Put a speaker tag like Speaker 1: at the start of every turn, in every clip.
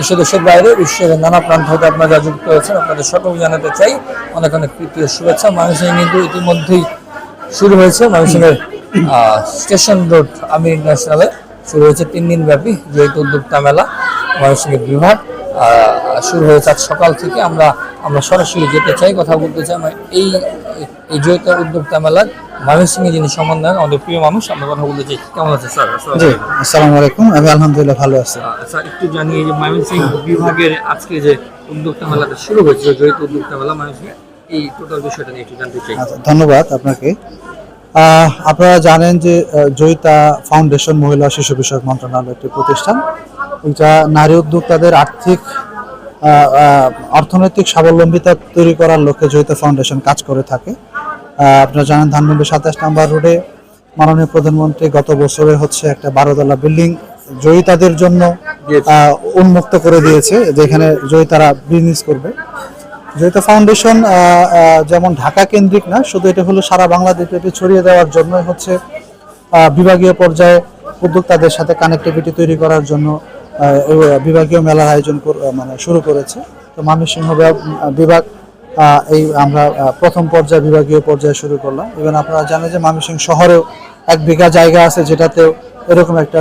Speaker 1: দেশে দেশের বাইরে, বিশ্বের নানা প্রান্ত হতে আপনারা যুক্ত হয়েছেন আপনাদের সকল জানাতে চাই অনেক অনেক তৃতীয় শুভেচ্ছা। মানুষের কিন্তু ইতিমধ্যেই শুরু হয়েছে। মানুষের স্টেশন রোড আমির ইন্টারন্যাশনালে শুরু হয়েছে তিন দিন ব্যাপী যেহেতু উদ্যোক্তা মেলা। ময়মনসিংহের বিভাগ শুরু হয়েছে আজ সকাল থেকে। আমরা আমরা সরাসরি যেতে চাই, কথা বলতে চাই। এই এই জয়িত উদ্যোক্তা মেলার যিনি আমাদের প্রিয় মানুষ আমরা কথা বলতে চাই। কেমন আছে স্যার?
Speaker 2: জি
Speaker 1: আলাইকুম।
Speaker 2: আসসালামু আলাইকুম। আমি আলহামদুলিল্লাহ ভালো আছি।
Speaker 1: স্যার একটু জানিয়ে যে ময়মনসিংহ বিভাগের আজকে যে উদ্যোক্তা মেলাটা শুরু উদ্যোক্তা মেলা ময়মনসিংহে এই টোটাল বিষয়টা নিয়ে একটু জানতে চাই।
Speaker 2: আচ্ছা, ধন্যবাদ আপনাকে। আপনারা জানেন যে জয়িতা ফাউন্ডেশন মহিলা শিশু বিষয়ক মন্ত্রণালয় একটি প্রতিষ্ঠান। এটা নারী উদ্যোক্তাদের আর্থিক অর্থনৈতিক স্বাবলম্বিতা তৈরি করার লক্ষ্যে জয়িতা ফাউন্ডেশন কাজ করে থাকে। আপনারা জানেন ধানমন্ডি সাতাশ নম্বর রোডে মাননীয় প্রধানমন্ত্রী গত বছরে হচ্ছে একটা বারোতলা বিল্ডিং জয়িতাদের জন্য উন্মুক্ত করে দিয়েছে যেখানে জয়িতারা বিজনেস করবে। জয়িতা ফাউন্ডেশন যেমন ঢাকা কেন্দ্রিক না শুধু এটা হলো সারা বাংলাদেশ ব্যাপী ছড়িয়ে দেওয়ার জন্য হচ্ছে বিভাগীয় পর্যায়ে উদ্যোক্তাদের সাথে কানেক্টিভিটি তৈরি করার জন্য বিভাগীয় মেলার আয়োজন মানে শুরু করেছে। তো ময়মনসিংহ বিভাগ- এই আমরা প্রথম পর্যায়ে বিভাগীয় পর্যায়ে শুরু করলাম। এবং আপনারা জানেন যে ময়মনসিংহ শহরেও এক বিঘা জায়গা আছে যেটাতেও এরকম একটা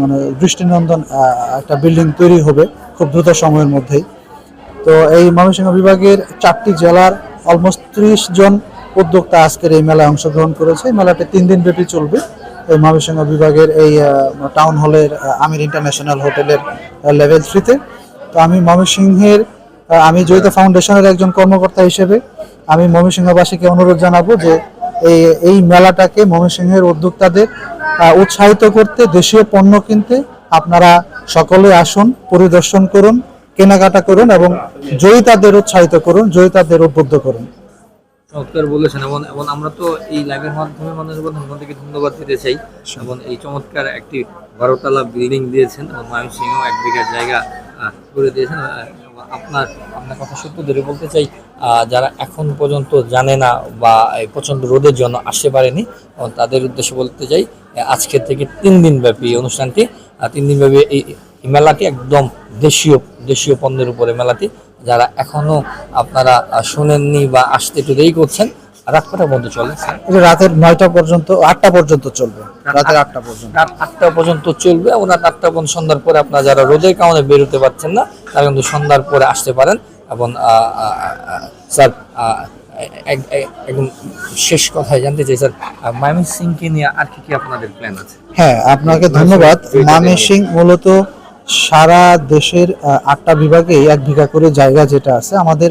Speaker 2: মানে দৃষ্টিনন্দন একটা বিল্ডিং তৈরি হবে খুব দ্রুত সময়ের মধ্যেই। তো এই ময়মনসিংহ বিভাগের চারটি জেলার অলমোস্ট ত্রিশ জন উদ্যোক্তা আজকের এই মেলায় অংশগ্রহণ করেছে। এই মেলাটি তিন দিন ব্যাপী চলবে। এই ময়মনসিংহ বিভাগের এই টাউন হলের আমির ইন্টারন্যাশনাল হোটেলের লেভেল থ্রিতে তো আমি ময়মনসিংহের আমি জয়িত ফাউন্ডেশনের একজন কর্মকর্তা হিসেবে আমি ময়মনসিংহবাসীকে অনুরোধ জানাব যে এই এই মেলাটাকে ময়মনসিংহের উদ্যোক্তাদের উৎসাহিত করতে দেশীয় পণ্য কিনতে আপনারা সকলে আসুন পরিদর্শন করুন কেনাকাটা করুন এবং জয়িতাদের উৎসাহিত করুন জয়িতাদের উদ্বুদ্ধ করুন।
Speaker 1: চমৎকার বলেছেন এবং এবং আমরা তো এই লাইভের মাধ্যমে মানুষের প্রধানমন্ত্রীকে ধন্যবাদ দিতে চাই এবং এই চমৎকার একটি বারোতলা বিল্ডিং দিয়েছেন এবং ময়মনসিংহ এক বিঘা জায়গা করে দিয়েছেন আপনার আপনার কথা সত্য ধরে বলতে চাই যারা এখন পর্যন্ত জানে না বা প্রচণ্ড রোদের জন্য আসতে পারেনি তাদের উদ্দেশ্যে বলতে চাই আজকের থেকে তিন দিন ব্যাপী অনুষ্ঠানটি তিন দিন ব্যাপী এই এই মেলাটি একদম দেশীয় দেশীয় পণ্যের উপরে মেলাটি। যারা এখনও আপনারা শোনেননি বা আসতে একটু দেরি করছেন রাত কটার মধ্যে চলে?
Speaker 2: এটা রাতের নয়টা পর্যন্ত আটটা পর্যন্ত চলবে। রাতের আটটা পর্যন্ত।
Speaker 1: রাত আটটা পর্যন্ত চলবে এবং রাত আটটা পর্যন্ত সন্ধ্যার পরে আপনারা যারা রোদের কারণে বেরোতে পারছেন না তারা কিন্তু সন্ধ্যার পরে আসতে পারেন এবং স্যার এক- এক- একদম শেষ কথায় জানতে চাই স্যার মাইমি সিংকে নিয়ে আর কি কি আপনাদের প্ল্যান আছে?
Speaker 2: হ্যাঁ আপনাকে ধন্যবাদ। মামেসিং মূলত সারা দেশের আটটা বিভাগে এক বিঘা করে জায়গা যেটা আছে আমাদের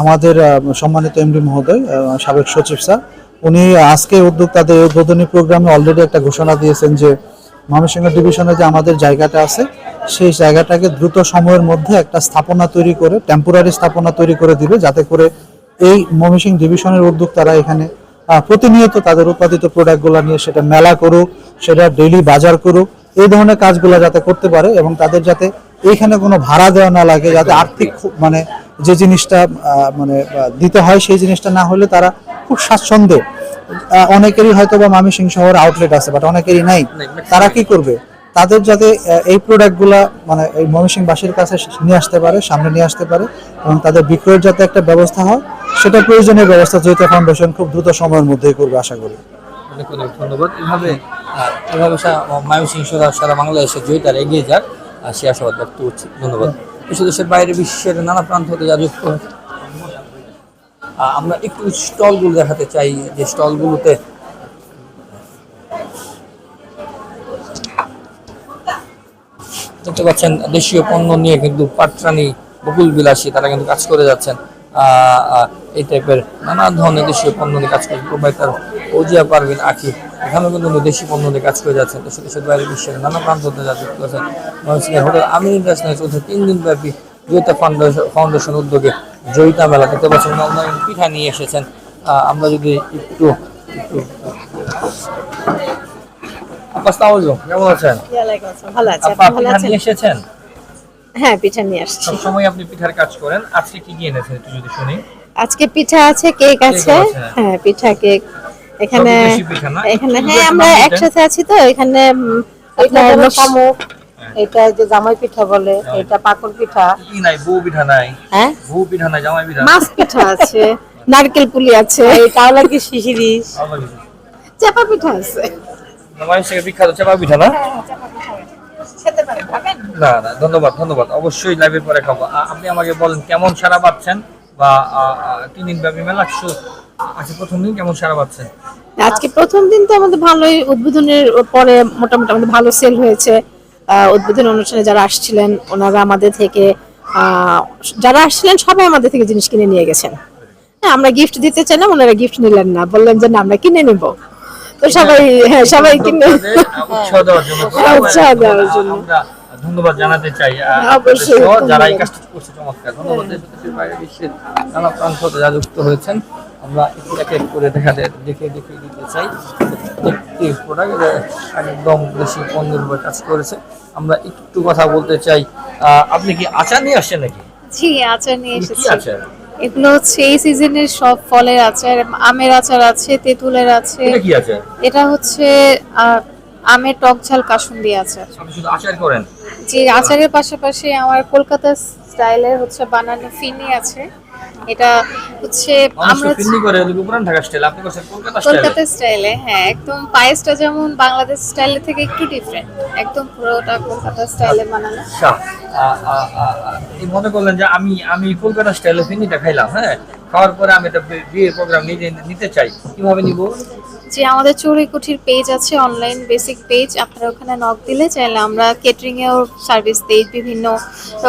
Speaker 2: আমাদের সম্মানিত এমডি মহোদয় সাবেক সচিব স্যার। উনি আজকে উদ্যোক্তাদের উদ্বোধনী প্রোগ্রামে অলরেডি একটা ঘোষণা দিয়েছেন যে ময়মনসিংহ ডিভিশনে যে আমাদের জায়গাটা আছে, সেই জায়গাটাকে দ্রুত সময়ের মধ্যে একটা স্থাপনা তৈরি করে টেম্পোরারি স্থাপনা তৈরি করে দিবে, যাতে করে এই ময়মনসিংহ ডিভিশনের উদ্যোক্তারা এখানে প্রতিনিয়ত তাদের উৎপাদিত প্রোডাক্টগুলো নিয়ে সেটা মেলা করুক, সেটা ডেইলি বাজার করুক, এই ধরনের কাজগুলো যাতে করতে পারে এবং তাদের যাতে এইখানে কোনো ভাড়া দেওয়া না লাগে, যাতে আর্থিক মানে যে জিনিসটা মানে দিতে হয় সেই জিনিসটা না হলে তারা খুব স্বাচ্ছন্দ্যে অনেকেরই হয়তো বা মামিসিং শহর আউটলেট আছে বাট অনেকেরই নাই। তারা কি করবে? তাদের যাতে এই প্রোডাক্টগুলা মানে এই ময়মনসিংহবাসীর কাছে নিয়ে আসতে পারে সামনে নিয়ে আসতে পারে এবং তাদের বিক্রয়ের যাতে একটা ব্যবস্থা হয় সেটা প্রয়োজনীয় ব্যবস্থা জয়িতা ফাউন্ডেশন খুব দ্রুত সময়ের মধ্যেই করবে আশা করি।
Speaker 1: অনেক অনেক ধন্যবাদ। এভাবে এভাবে মায়ুসিং সারা সারা বাংলাদেশে জয়িতার এগিয়ে যাক আর সে আশাবাদ ব্যক্ত করছি। ধন্যবাদ। দেশ দেশের বাইরে বিশ্বের নানা প্রান্ত হতে যা যুক্ত হয়েছে। আমরা একটু স্টলগুলো দেখাতে চাই, যে স্টলগুলোতে দেখতে পাচ্ছেন, দেশীয় পণ্য নিয়ে কিন্তু পাটরানি বকুল বিলাসী তারা কিন্তু কাজ করে যাচ্ছেন। এই টাইপের নানা ধরনের দেশীয় পণ্য নিয়ে কাজ করে প্রোভাইডার ওজিয়া পারভিন আখি এখানেও কিন্তু দেশি পণ্য নিয়ে কাজ করে যাচ্ছেন। দেশের দেশের বাইরে বিশ্বের নানা প্রান্ত যা যুক্ত আছেন। ময়মনসিংহের হোটেল আমির ইন্টারন্যাশনাল চলছে তিন দিন ব্যাপী জয়িতা ফাউন্ডেশন ফাউন্ডেশন উদ্যোগে জয়িতা মেলা দেখতে পাচ্ছেন। ওনারা পিঠা নিয়ে এসেছেন। আহ, আমরা যদি একটু একটু কেমন আছেন?
Speaker 3: ভালো আছে। আপনি
Speaker 1: এসেছেন?
Speaker 3: হ্যাঁ পিঠা নিয়ে আসছি।
Speaker 1: সবসময় আপনি পিঠার কাজ করেন। আজকে কি কি এনেছেন একটু যদি শুনি।
Speaker 3: আজকে পিঠা আছে কেক আছে।
Speaker 1: আছে।
Speaker 3: হ্যাঁ। পিঠা কেক। এখানে? এখানে হ্যাঁ আমরা একসাথে আছি তো এখানে
Speaker 4: এটা হলো শামুক এটা যে জামাই পিঠা বলে এটা পাকল পিঠা।
Speaker 1: কি নাই বউ পিঠা নাই।
Speaker 4: হ্যাঁ?
Speaker 1: বউ পিঠা নাই জামাই পিঠা।
Speaker 3: মাছ পিঠা আছে নারকেল পুলি আছে।
Speaker 4: এই তাওলা কি
Speaker 1: আবার
Speaker 3: চাপা পিঠা আছে।
Speaker 1: জামাই বিখ্যাত চাপা পিঠা না? না না ধন্যবাদ ধন্যবাদ। অবশ্যই লাইভের পরে খাব। আপনি আমাকে বলেন কেমন সারা পাচ্ছেন? বা তিন দিন ব্যাপী মেলা আজকে প্রথম দিন কেমন সারা পাচ্ছেন?
Speaker 3: আজকে প্রথম দিন তো আমাদের ভালোই উদ্বোধনের পরে মোটামুটি আমাদের ভালো সেল হয়েছে। আহ, উদ্বোধন অনুষ্ঠানে যারা আসছিলেন ওনারা আমাদের থেকে আহ, যারা আসছিলেন সবাই আমাদের থেকে জিনিস কিনে নিয়ে গেছেন। হ্যাঁ আমরা গিফট দিতে চাইলাম ওনারা গিফট নিলেন না। বললেন যে না আমরা কিনে নেব। তো সবাই হ্যাঁ সবাই কিনে
Speaker 1: উৎসাহ দেওয়ার জন্য
Speaker 3: হ্যাঁ, উৎসাহ দেওয়ার জন্য।
Speaker 1: আমরা ধন্যবাদ জানাতে চাই। সহ যারা এই কাজটা করছে চমৎকার। ধন্যবাদ দেশের বাইরে বিশ্বের নানা প্রান্ত যারা যুক্ত হয়েছেন। আমরা একটু এক এক করে দেখাতে দেখে দেখে দিতে চাই। প্রত্যেকটি প্রোডাক্ট একদম দেশি পণ্যের উপর কাজ করেছে। আমরা একটু কথা বলতে চাই। আপনি কি আচার নিয়ে আসছেন নাকি?
Speaker 5: জি আচার নিয়ে এসেছি।
Speaker 1: আচার?
Speaker 5: এগুলো হচ্ছে এই সিজনের সব ফলের আচার আমের আচার আছে তেঁতুলের আছে।
Speaker 1: এটা কি আচার?
Speaker 5: এটা হচ্ছে আমের টক ঝাল কাসুন্দি আচার।
Speaker 1: আপনি শুধু আচার করেন?
Speaker 5: যে আচারের পাশাপাশি আমার কলকাতা স্টাইলের হচ্ছে বানানো ফিনি আছে। এটা হচ্ছে আমরা
Speaker 1: স্টাইল কলকাতা স্টাইল
Speaker 5: কলকাতা স্টাইলে হ্যাঁ একদম পায়েসটা যেমন বাংলাদেশ স্টাইলের থেকে একটু ডিফারেন্ট একদম পুরোটা কলকাতা স্টাইলে বানানো।
Speaker 1: আচ্ছা আ, আ, আ, আ, এই মনে করলেন যে আমি আমি কলকাতা স্টাইলে ফিনিটা খাইলাম হ্যাঁ? খাওয়ার পরে আমি এটা বি- বিয়ের প্রোগ্রাম নিজে নিতে চাই। কীভাবে নিব?
Speaker 5: যে আমাদের চড়ুইকুঠির পেজ আছে অনলাইন বেসিক পেজ আপনারা ওখানে নক দিলে চাইলে আমরা কেটারিং এও সার্ভিস দিই বিভিন্ন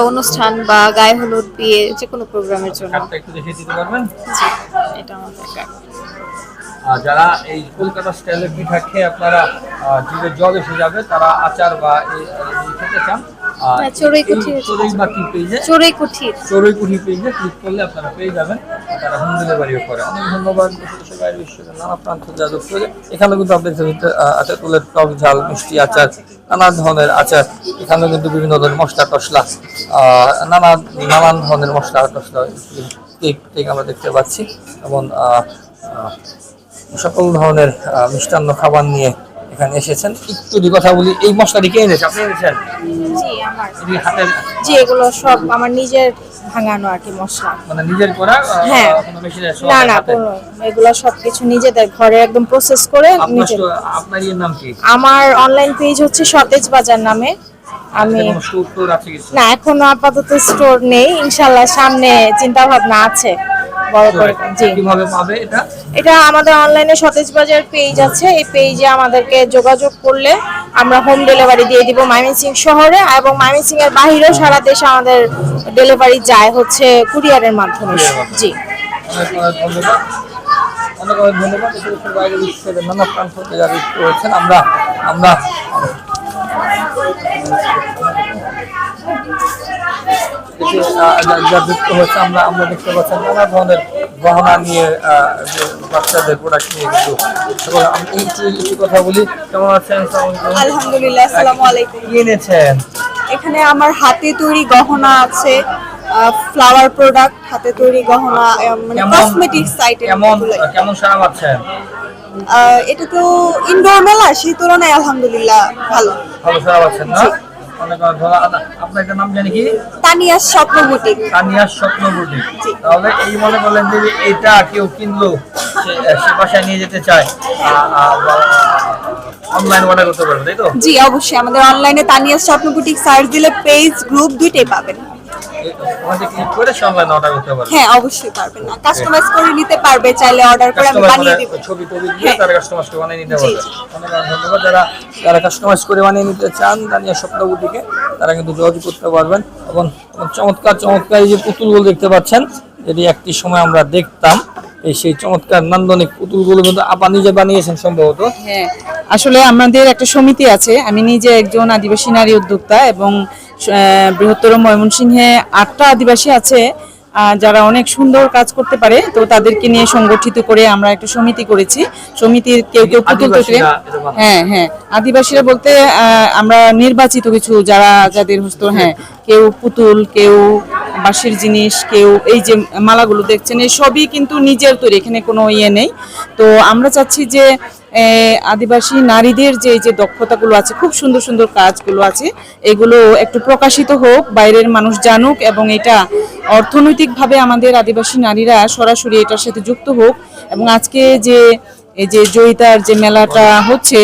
Speaker 5: অনুষ্ঠান বা গায়ে হলুদ বিয়ে যে কোনো প্রোগ্রামের জন্য।
Speaker 1: একটু দেখিয়ে দিতে পারবেন?
Speaker 5: জি এটা আমাদের
Speaker 1: যারা এই কলকাতা স্টাইলের পিঠা খেয়ে আপনারা জিভে জল এসে যাবে তারা আচার বা খেতে চান।
Speaker 5: হ্যাঁ,
Speaker 1: চড়ুই পেজে? ক্লিক করলে আপনারা পেয়ে যাবেন তারা হোম ডেলিভারিও করে। অনেক ধন্যবাদ বিশ্বের নানা প্রান্ত এখানেও কিন্তু আপনি আচার তুলের টক ঝাল মিষ্টি আচার নানা ধরনের আচার। এখানেও কিন্তু বিভিন্ন ধরনের মশলা টসলা আহ, নানা নানান ধরনের মশলা টসলা কেক কেক আমরা দেখতে পাচ্ছি। এবং সকল ধরনের মিষ্টান্ন খাবার নিয়ে এখানে এসেছেন। একটু যদি কথা বলি এই মশলাটি কে এনেছে? আপনি এনেছেন?
Speaker 4: জি আমার।
Speaker 1: হাতের
Speaker 4: জি এগুলো সব আমার নিজের ভাঙানো আর কি মশলা।
Speaker 1: মানে নিজের করা
Speaker 4: হ্যাঁ। না না এগুলো সবকিছু নিজেদের ঘরে একদম প্রসেস করে নিজের
Speaker 1: আপনার নাম কি?
Speaker 4: আমার অনলাইন পেজ হচ্ছে সতেজ বাজার নামে। আমি
Speaker 1: কিছু?
Speaker 4: না এখনও আপাতত স্টোর নেই। ইনশাল্লাহ সামনে চিন্তা ভাবনা আছে। বড় করে জি।
Speaker 1: কীভাবে পাবে এটা?
Speaker 4: এটা আমাদের অনলাইনে সতেজ বাজার পেজ আছে। এই পেজে আমাদেরকে যোগাযোগ করলে আমরা হোম ডেলিভারি দিয়ে দিব ময়মনসিং শহরে এবং ময়মনসিং এর বাইরেও সারা দেশে আমাদের ডেলিভারি যায় হচ্ছে কুরিয়ারের মাধ্যমে। জি।
Speaker 1: অনেক অনেক ধন্যবাদ। অনেক অনেক ধন্যবাদ। দেশে দেশের বাইরে বিশ্বের নানা প্রান্ত যারা যুক্ত আমরা আমরা যুক্ত আমরা আমরা দেখতে পাচ্ছি নানা ধরনের গহনা নিয়ে বাচ্চাদের প্রোডাক্ট নিয়ে কিন্তু আমি একটু একটু কথা বলি। কেমন আছেন?
Speaker 6: আলহামদুলিল্লাহ আসসালামু আলাইকুম।
Speaker 1: এনেছেন?
Speaker 6: এখানে আমার হাতে তৈরি গহনা আছে ফ্লাওয়ার প্রোডাক্ট হাতে তৈরি গহনা মানে কসমেটিক্স আইটেম
Speaker 1: কেমন কেমন সারা পাচ্ছেন?
Speaker 6: এটা তো ইনডোর মেলা সেই তুলনায় আলহামদুলিল্লাহ ভালো।
Speaker 1: ভালো সারা পাচ্ছেন না? আপনার নাম জানি কি?
Speaker 6: তানিয়ার স্বপ্ন বুটিক
Speaker 1: তানিয়ার স্বপ্ন বুটি তাহলে এই মনে করলেন যে এটা কেউ কিনলো সে বাসায় নিয়ে যেতে চায়। অনলাইন অর্ডার করতে পারবে তাই তো?
Speaker 6: জি অবশ্যই। আমাদের অনলাইনে তানিয়া স্বপ্ন বুটিক সার্চ দিলে পেজ গ্রুপ দুইটাই পাবেন।
Speaker 1: এ- ওখানে ক্লিক করে সে অনলাইন অর্ডার করতে পারবে?
Speaker 6: হ্যাঁ অবশ্যই পারবেন না। কাস্টমাইজ করে নিতে পারবে চাইলে অর্ডার করে আমি বানিয়ে দিব।
Speaker 1: ছবি টবি দিয়ে। তারা কাস্টমাইজ করে বানিয়ে নিতে পারবে।
Speaker 6: জি।
Speaker 1: অনেক অনেক ধন্যবাদ। যারা যারা কাস্টমাইজ করে বানিয়ে নিতে চান তানিয়া স্বপ্ন তারা কিন্তু যোগাযোগ করতে পারবেন। এবং চমৎকার চমৎকার এই যে পুতুলগুলো দেখতে পাচ্ছেন যেটি একটি সময় আমরা দেখতাম এই সেই চমৎকার নান্দনিক পুতুলগুলো কিন্তু আপা নিজে বানিয়েছেন সম্ভবত।
Speaker 7: হ্যাঁ আসলে আমাদের একটা সমিতি আছে। আমি নিজে একজন আদিবাসী নারী উদ্যোক্তা এবং বৃহত্তর ময়মনসিংহে আটটা আদিবাসী আছে যারা অনেক সুন্দর কাজ করতে পারে তো তাদেরকে নিয়ে সংগঠিত করে আমরা একটা সমিতি করেছি সমিতির কেউ কেউ পুতুল তৈরি? হ্যাঁ হ্যাঁ আদিবাসীরা বলতে আহ, আমরা নির্বাচিত কিছু যারা যাদের হস্ত হ্যাঁ কেউ পুতুল কেউ বাঁশের জিনিস, কেউ এই যে মালাগুলো দেখছেন, এই সবই কিন্তু নিজের তৈরি, এখানে কোনো ইয়ে নেই। তো আমরা চাচ্ছি যে আদিবাসী নারীদের যে যে দক্ষতাগুলো আছে, খুব সুন্দর সুন্দর কাজগুলো আছে, এগুলো একটু প্রকাশিত হোক, বাইরের মানুষ জানুক এবং এটা অর্থনৈতিকভাবে আমাদের আদিবাসী নারীরা সরাসরি এটার সাথে যুক্ত হোক। এবং আজকে যে, এই যে জয়িতার যে মেলাটা হচ্ছে,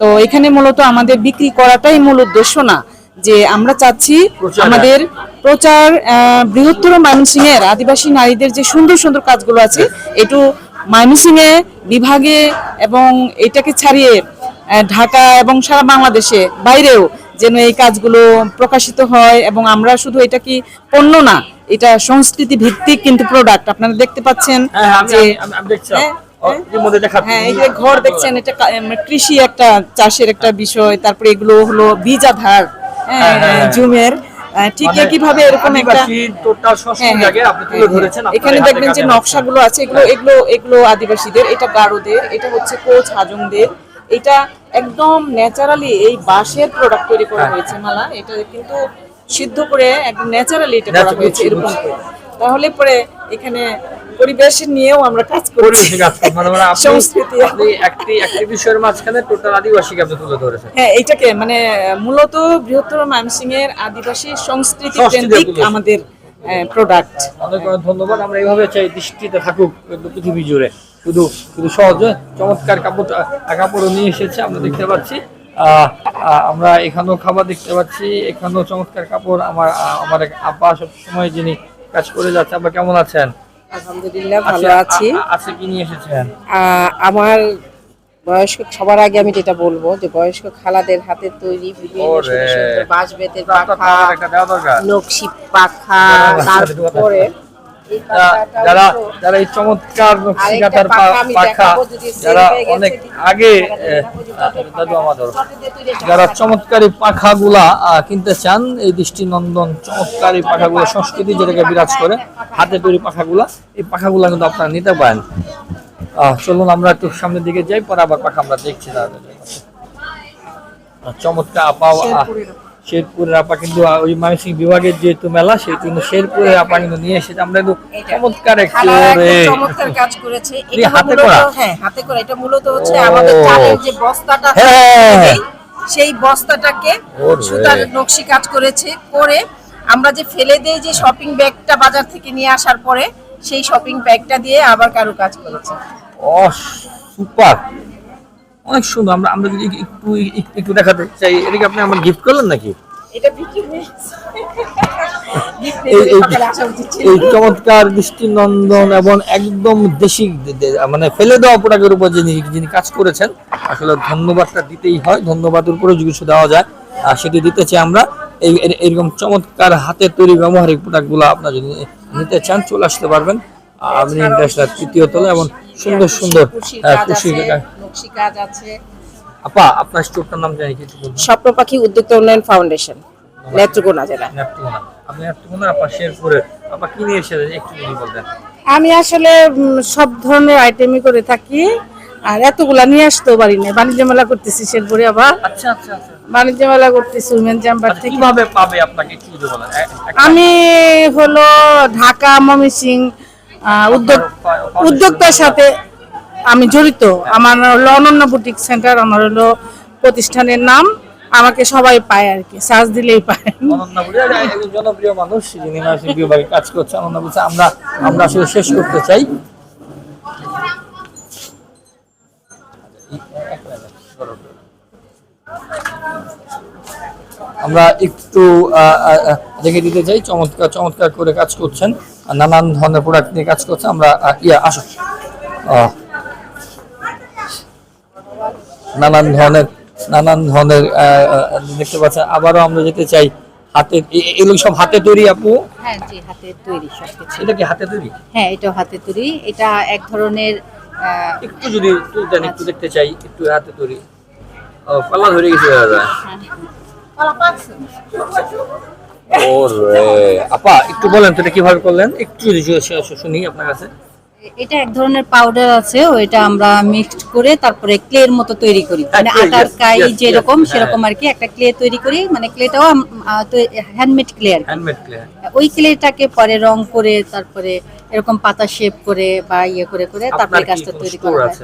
Speaker 7: তো এখানে মূলত আমাদের বিক্রি করাটাই মূল উদ্দেশ্য না। যে আমরা চাচ্ছি আমাদের প্রচার বৃহত্তর ময়মনসিংহের আদিবাসী নারীদের যে সুন্দর সুন্দর কাজগুলো আছে একটু ময়মনসিংহে বিভাগে এবং এটাকে ছাড়িয়ে ঢাকা এবং সারা বাংলাদেশে বাইরেও যেন এই কাজগুলো প্রকাশিত হয় এবং আমরা শুধু এটা কি পণ্য না এটা সংস্কৃতি ভিত্তিক কিন্তু প্রোডাক্ট আপনারা দেখতে পাচ্ছেন
Speaker 1: হ্যাঁ
Speaker 7: যে হ্যাঁ,
Speaker 1: দেখাচ্ছি।
Speaker 7: হ্যাঁ এই যে ঘর দেখছেন এটা কৃষি একটা চাষের একটা বিষয় তারপরে এগুলো হলো বীজ হ্যাঁ,
Speaker 1: হ্যাঁ, হ্যাঁ।
Speaker 7: জুমের ঠিক
Speaker 1: মানে
Speaker 7: একইভাবে এরকম একটা এখানে দেখবেন যে নকশাগুলো আছে এগুলো এগুলো এগুলো আদিবাসীদের এটা গারোদের এটা হচ্ছে কোচ হাজংদের এটা একদম ন্যাচারালি এই বাঁশের প্রোডাক্ট তৈরি করা
Speaker 1: হ্যাঁ।
Speaker 7: হয়েছে মালা। এটা কিন্তু সিদ্ধ করে একদম ন্যাচারালি এটা করা হয়েছে এরকম তাহলে পরে এখানে পরিবেশ নিয়েও আমরা কাজ
Speaker 1: করছেন। মানে মানে
Speaker 7: সংস্কৃতি।
Speaker 1: আপনি একটি একটি বিষয়ের মাঝখানে টোটাল আদিবাসীকে আপনি তুলে ধরেছেন।
Speaker 7: হ্যাঁ এইটাকে মানে মূলত বৃহত্তর ময়মনসিংহের আদিবাসী সংস্কৃতি কেন্দ্রিক আমাদের প্রোডাক্ট
Speaker 1: অনেক অনেক ধন্যবাদ। আমরা এইভাবে চাই দৃষ্টিতে থাকুক পৃথিবী জুড়ে। শুধু শুধু সহজে চমৎকার কাপড় কাপড়ও নিয়ে এসেছে আমরা দেখতে পাচ্ছি। আমরা এখানেও খাবার দেখতে পাচ্ছি এখানেও চমৎকার কাপড়। আমার আমার এক আপা সব সময় যিনি কাজ করে যাচ্ছে আপা কেমন আছেন?
Speaker 8: আলহামদুলিল্লাহ ভালো
Speaker 1: আচ্ছা,
Speaker 8: আছি।
Speaker 1: আ- আ- কি নিয়ে এসেছেন
Speaker 8: আহ, আমার বয়স্ক সবার আগে আমি যেটা বলব যে বয়স্ক খালাদের হাতের তৈরি বিভিন্ন বাঁশ বেতের পাখা নকশি পাখা তারপরে
Speaker 1: যারা যারা এই চমৎকার নকশি
Speaker 8: আরেকটা
Speaker 1: কাঁথার
Speaker 8: পাখা
Speaker 1: যারা অনেক আগে যারা চমৎকারী পাখাগুলা কিনতে চান এই দৃষ্টিনন্দন চমৎকারী পাখাগুলো সংস্কৃতি যেটাকে বিরাজ করে হাতে তৈরি পাখাগুলা এই পাখাগুলা কিন্তু আপনারা নিতে পারেন। আহ, চলুন আমরা একটু সামনের দিকে যাই পরে আবার পাখা আমরা দেখছি চমৎকার আপা আহ, শেরপুরের আপা কিন্তু ওই ময়মনসিংহ বিভাগের যেহেতু মেলা সেই জন্য শেরপুরের আপা কিন্তু নিয়ে এসেছে। আমরা কিন্তু চমৎকার একটি।
Speaker 8: চমৎকার কাজ করেছে। এটা
Speaker 1: হাতে করা?
Speaker 8: হ্যাঁ হাতে করা। এটা মূলত হচ্ছে আমাদের চালের যে বস্তাটা
Speaker 1: হ্যাঁ।
Speaker 8: সেই বস্তাটাকে সুতার নকশি কাজ করেছে। করে আমরা যে ফেলে দেই যে শপিং ব্যাগটা বাজার থেকে নিয়ে আসার পরে সেই শপিং ব্যাগটা দিয়ে আবার কারও কাজ করেছে।
Speaker 1: ও সুপার। অনেক সুন্দর। আমরা আমরা যদি একটু একটু- দেখাতে চাই এটাকে আপনি আমার গিফট করলেন নাকি?
Speaker 8: এটা বিক্রি
Speaker 1: এই চমৎকার দৃষ্টিনন্দন এবং একদম দেশি মানে ফেলে দেওয়া প্রোডাক্টের উপর যিনি যিনি কাজ করেছেন আসলে ধন্যবাদটা দিতেই হয় ধন্যবাদের উপরে যদি কিছু দেওয়া যায় আর সেটি দিতে চাই আমরা। এই এরকম চমৎকার হাতের তৈরি ব্যবহারিক প্রোডাক্টগুলো আপনারা যদি নিতে চান চলে আসতে পারবেন। আপনি ইন্টারন্যাশনাল তৃতীয় তলা এবং সুন্দর সুন্দর হ্যাঁ,
Speaker 8: নকশি কাজ আছে।
Speaker 1: আপা আপনার স্টোরটার নাম জানি কিছু বলবেন?
Speaker 8: স্বপ্ন পাখি উদ্যোক্তা উন্নয়ন ফাউন্ডেশন নেত্রকোনা জেলা।
Speaker 1: নেত্রকোনা। আপনি নেত্রকোনা আপা শেরপুরে আপা কি নিয়ে এসেছেন একটু যদি বলতেন।
Speaker 9: আমি আসলে সব ধরনের আইটেমই করে থাকি আর এতগুলা নিয়ে আসতেও পারি না বাণিজ্য মেলা করতেছি শেরপুরে আবার।
Speaker 1: আচ্ছা আচ্ছা আচ্ছা।
Speaker 9: বাণিজ্য মেলা করতেছি উমেন চেম্বার থেকে।
Speaker 1: কীভাবে পাবে আপনাকে যদি বলেন?
Speaker 9: আমি হলো ঢাকা ময়মনসিং উদ্যোগ উদ্যোক্তার সাথে আমি জড়িত। আমার হলো অনন্য বুটিক সেন্টার, আমার হলো প্রতিষ্ঠানের নাম। আমাকে সবাই পায় আর কি, সার্চ দিলেই পায়।
Speaker 1: জনপ্রিয় মানুষ, যিনি কাজ করছে বলছে আমরা আমরা আসলে শেষ করতে চাই। আমরা একটু দেখে দিতে চাই, চমৎকার চমৎকার করে কাজ করছেন। নানান ধরনের প্রোডাক্ট নিয়ে কাজ করছে আমরা ইয়া আসো নানান ধরনের নানান ধরনের দেখতে পাচ্ছেন। আবারও আমরা যেতে চাই হাতে এগুলো সব হাতে তৈরি আপু?
Speaker 10: হ্যাঁ জি হাতের তৈরি সবকিছু
Speaker 1: এটা কি হাতে তৈরি?
Speaker 10: হ্যাঁ এটা হাতে তৈরি। এটা এক ধরনের
Speaker 1: একটু যদি তুলতেন একটু দেখতে চাই একটু হাতে তৈরি। পাল্লা ধরে গেছে দাদা। ওরে। আপা একটু বলেন তো এটা কীভাবে করলেন? একটু শুনি আপনার কাছে।
Speaker 10: এটা এক ধরনের পাউডার আছে ওইটা আমরা মিক্সড করে তারপরে ক্লের মতো তৈরি করি।
Speaker 1: হ্যাঁ,
Speaker 10: মানে আটার কাই যেরকম
Speaker 1: হ্যাঁ।
Speaker 10: সেরকম আর কি একটা ক্লে তৈরি করি মানে ক্লেটাও হ্যান্ডমেড ক্লে আর
Speaker 1: হ্যান্ডমেড ক্লে
Speaker 10: ওই ক্লেটাকে পরে রং করে তারপরে এরকম পাতা শেপ করে বা ইয়ে করে করে তারপরে কাজটা তৈরি করা হয়?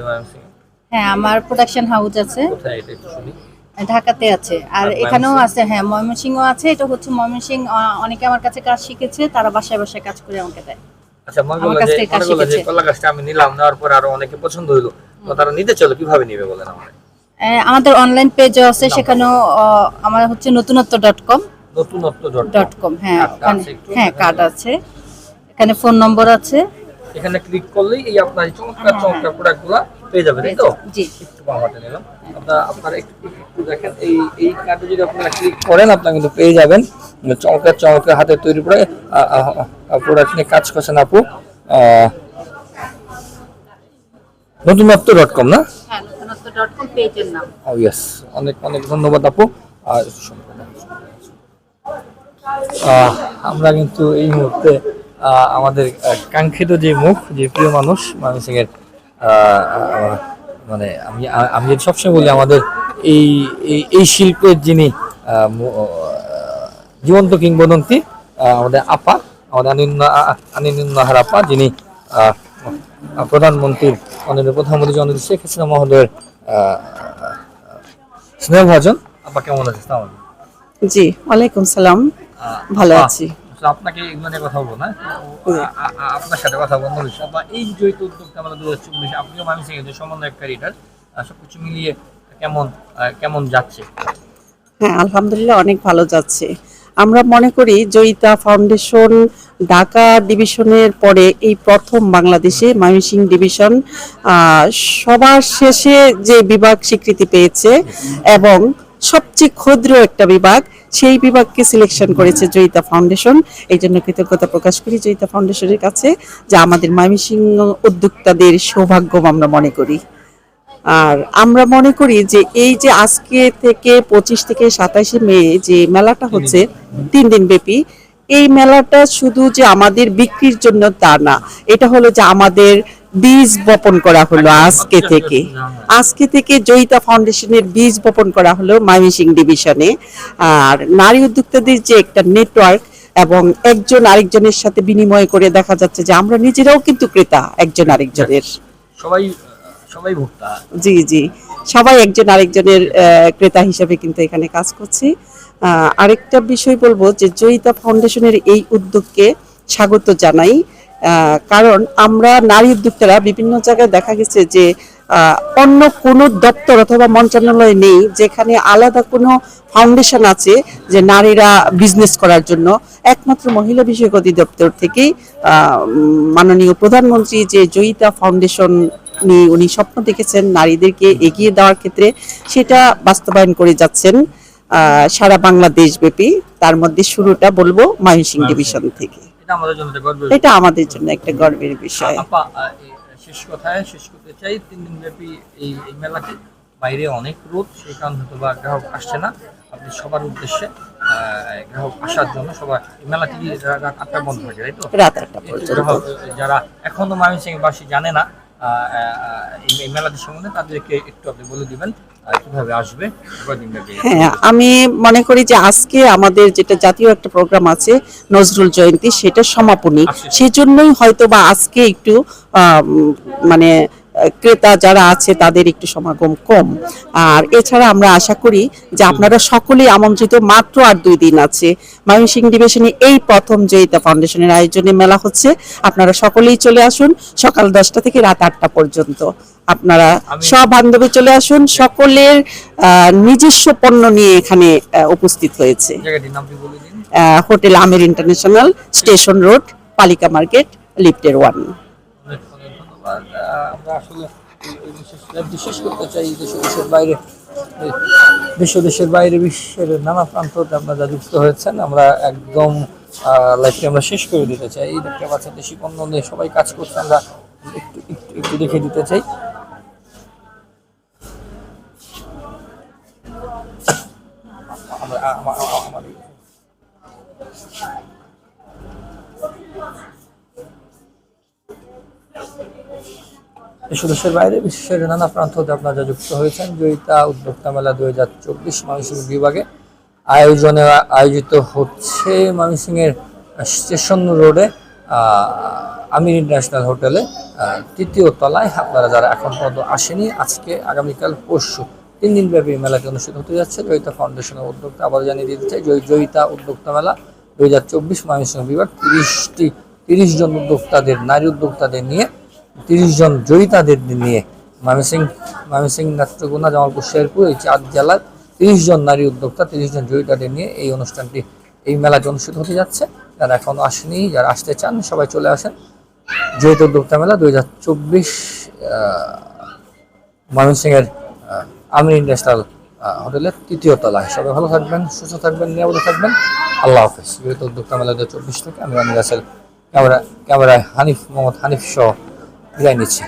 Speaker 10: হ্যাঁ আমার প্রোডাকশন হাউস আছে।
Speaker 1: কোথায় এটা একটু শুনি।
Speaker 10: ঢাকাতে আছে। আর এখানেও আছে হ্যাঁ ময়মনসিংহ আছে। এটা হচ্ছে ময়মনসিংহ অনেকে আমার কাছে কাজ শিখেছে তারা বাসায় বাসায় কাজ করে আমাকে দেয়।
Speaker 1: আচ্ছা
Speaker 10: আমার
Speaker 1: করল
Speaker 10: কাছ
Speaker 1: যে
Speaker 10: থেকে কাজ
Speaker 1: করল যে
Speaker 10: শিখেছে।
Speaker 1: কলা গাছটা আমি নিলাম নেওয়ার পরে আরও অনেকে পছন্দ হইল। তো তারা নিতে চলো কীভাবে নিবে বলেন আমার
Speaker 10: আহ, আমাদের অনলাইন পেজও আছে সেখানেও আমার হচ্ছে নতুনত্ব ডট কম
Speaker 1: নতুনত্ব ডট
Speaker 10: ডট কম হ্যাঁ হ্যাঁ কার্ড আছে। এখানে ফোন নম্বর আছে।
Speaker 1: এখানে ক্লিক করলেই এই আপনার চমৎকার চমৎকার প্রোডাক্টগুলা পেয়ে যাবে তাই তো?
Speaker 10: জি।
Speaker 1: একটু নিলাম। আপনারা আপনারা একটু দেখেন এই এই কার্ডে যদি আপনারা ক্লিক করেন আপনারা কিন্তু পেয়ে যাবেন। চমৎকার চমৎকার হাতে তৈরি করে প্রোডাক্ট নিয়ে কাজ করছেন আপু। নতুনত্ব ডট কম না?
Speaker 10: হ্যাঁ
Speaker 1: ইয়েস অনেক অনেক ধন্যবাদ আপু। আর আমরা কিন্তু এই মুহূর্তে আমাদের কাঙ্ক্ষিত যে মুখ যে প্রিয় মানুষ মানুষের মানে আমি আমি যেটা সবসময় বলি আমাদের এই এই- শিল্পের যিনি জীবন্ত কিংবদন্তি আমাদের আপা আমাদের আনিন্দ আনিন্দাহার আপা যিনি প্রধানমন্ত্রীর মাননীয় প্রধানমন্ত্রী জননেত্রী শেখ হাসিনা মহোদয়ের স্নেহভাজন। আপা কেমন আছে
Speaker 9: জি ওয়ালাইকুম সালাম। ভালো আছি।
Speaker 1: আপনাকে এগুলো নিয়ে কথা বলব না। আপনার সাথে কথা বলব বিষয়। আপা এই উদ্যোগটা আমরা দু হাজার চব্বিশ আপনিও মানুষ যে সমন্বয়কারী এটার সবকিছু মিলিয়ে কেমন কেমন যাচ্ছে?
Speaker 9: হ্যাঁ আলহামদুলিল্লাহ অনেক ভালো যাচ্ছে। আমরা মনে করি জয়িতা ফাউন্ডেশন ঢাকা ডিভিশনের পরে এই প্রথম বাংলাদেশে ময়মনসিংহ ডিভিশন আহ, সবার শেষে যে বিভাগ স্বীকৃতি পেয়েছে এবং সবচেয়ে ক্ষুদ্র একটা বিভাগ সেই বিভাগকে সিলেকশন করেছে জয়িতা ফাউন্ডেশন এই জন্য কৃতজ্ঞতা প্রকাশ করি জয়িতা ফাউন্ডেশনের কাছে, যে আমাদের ময়মনসিংহ উদ্যোক্তাদের সৌভাগ্য আমরা মনে করি। আর আমরা মনে করি যে এই যে আজকে থেকে পঁচিশ থেকে সাতাশে মে যে মেলাটা হচ্ছে, তিন দিন ব্যাপী, এই মেলাটা শুধু যে আমাদের বিক্রির জন্য তা না, এটা হলো যে আমাদের বীজ বপন করা হলো আজকে থেকে। আজকে থেকে জয়িতা ফাউন্ডেশনের বীজ বপন করা হলো ময়মনসিংহ ডিভিশনে। আর নারী উদ্যোক্তাদের যে একটা নেটওয়ার্ক এবং একজন আরেকজনের সাথে বিনিময় করে দেখা যাচ্ছে যে আমরা নিজেরাও কিন্তু ক্রেতা একজন আরেকজনের।
Speaker 1: সবাই সবাই ভোক্তা।
Speaker 9: জি জি। সবাই একজন আরেকজনের ক্রেতা হিসেবে কিন্তু এখানে কাজ করছি। আহ, আরেকটা বিষয় বলব যে জয়িতা ফাউন্ডেশনের এই উদ্যোগকে স্বাগত জানাই। কারণ আমরা নারী উদ্যোক্তারা বিভিন্ন জায়গায় দেখা গেছে যে অন্য কোনো দপ্তর অথবা মন্ত্রণালয় নেই যেখানে আলাদা কোনো ফাউন্ডেশন আছে যে নারীরা বিজনেস করার জন্য। একমাত্র মহিলা বিষয়ক অধিদপ্তর থেকেই মাননীয় প্রধানমন্ত্রী যে জয়িতা ফাউন্ডেশন নিয়ে উনি স্বপ্ন দেখেছেন নারীদেরকে এগিয়ে দেওয়ার ক্ষেত্রে সেটা বাস্তবায়ন করে যাচ্ছেন আহ, সারা বাংলাদেশ ব্যাপী তার মধ্যে শুরুটা বলব ময়মনসিংহ। ডিভিশন থেকে।
Speaker 1: এটা আমাদের জন্য গর্বের
Speaker 9: এটা আমাদের জন্য একটা গর্বের বিষয়।
Speaker 1: আপা শেষ কথায় শেষ করতে চাই তিন দিন ব্যাপী এই এই মেলাতে বাইরে অনেক রোদ সেই কারণে হয়তো বা গ্রাহক আসছে না। আপনি সবার উদ্দেশ্যে গ্রাহক আসার জন্য সবার এই মেলাটি কি রাত আটটা বন্ধ হয়ে তাই তো?
Speaker 9: রাত আটটা
Speaker 1: যারা এখনও ময়মনসিংহ বাসী জানে না এই মেলাদের সম্বন্ধে তাদেরকে একটু আপনি বলে দিবেন কীভাবে আসবে
Speaker 9: হ্যাঁ আমি মনে করি যে আজকে আমাদের যেটা জাতীয় একটা প্রোগ্রাম আছে নজরুল জয়ন্তী সেটা সমাপনী
Speaker 1: আচ্ছা।
Speaker 9: সেজন্যই হয়তো বা আজকে একটু মানে ক্রেতা যারা আছে তাদের একটু সমাগম কম। আর এছাড়া আমরা আশা করি যে আপনারা সকলেই আমন্ত্রিত মাত্র আর দুই দিন আছে। ময়মনসিংহ ডিভিশনে এই প্রথম জয়িতা ফাউন্ডেশনের আয়োজনে মেলা হচ্ছে আপনারা সকলেই চলে আসুন। সকাল দশটা থেকে রাত আটটা পর্যন্ত। আপনারা সব বান্ধবী চলে আসুন। সকলের আহ, নিজস্ব পণ্য নিয়ে এখানে উপস্থিত হয়েছে। Hotel Amer international station road Palika market লিফটের ওয়ান
Speaker 1: অনেক অনেক ধন্যবাদ আহ, আমরা আসলে বিশেষ শেষ করতে চাই দেশ দেশের বাইরে। বিশ্ব দেশের বাইরে, বিশ্বের নানা প্রান্ত আপনারা যুক্ত হয়েছেন, আমরা একদম লাইফটি আমরা শেষ করে দিতে চাই। দেখতে পাচ্ছেন দেশি পণ্য নিয়ে সবাই কাজ করছে, আমরা একটু একটু দেখে দিতে চাই। দেশ দেশের বাইরে বিশ্বের নানা প্রান্ত হতে আপনারা যুক্ত হয়েছেন। জয়িতা উদ্যোক্তা মেলা দুই হাজার চব্বিশ ময়মনসিংহ বিভাগে আয়োজনে, আয়োজিত হচ্ছে ময়মনসিংহের স্টেশন রোডে আমির ইন্টারন্যাশনাল হোটেলে তৃতীয় তলায়। আপনারা যারা এখন পর্যন্ত আসেনি, আজকে, আগামীকাল, পরশু তিন দিন ব্যাপী এই মেলাটি অনুষ্ঠিত হতে যাচ্ছে। জয়িতা ফাউন্ডেশনের উদ্যোক্তা আবার জানিয়ে জয়- জয়িতা উদ্যোক্তা মেলা দুই হাজার চব্বিশ ময়মনসিংহ বিভাগ তিরিশটি, তিরিশ জন উদ্যোক্তাদের, নারী উদ্যোক্তাদের নিয়ে তিরিশ জন জয়িতাদের নিয়ে। ময়মনসিং ময়মনসিং নেত্রকোনা জামালপুর শেরপুর, এই চার জেলার তিরিশ জন নারী উদ্যোক্তা, তিরিশ জন জয়িতাদের নিয়ে এই অনুষ্ঠানটি, এই মেলাটি অনুষ্ঠিত হতে যাচ্ছে। যারা এখনও আসেনি, যারা আসতে চান, সবাই চলে আসেন। জয়িত উদ্যোক্তা মেলা দুই হাজার চব্বিশ ময়মনসিংহের আমির ইন্টারন্যাশনাল হোটেলের তৃতীয় তলায়। সবাই ভালো থাকবেন, সুস্থ থাকবেন, নিরাপদে থাকবেন। আল্লাহ হাফেজ। জয়িত উদ্যোক্তা মেলা দু হাজার চব্বিশ থেকে আমি আমির ক্যামেরা, ক্যামেরায় হানিফ, মোহাম্মদ হানিফ সহ নিচ্ছি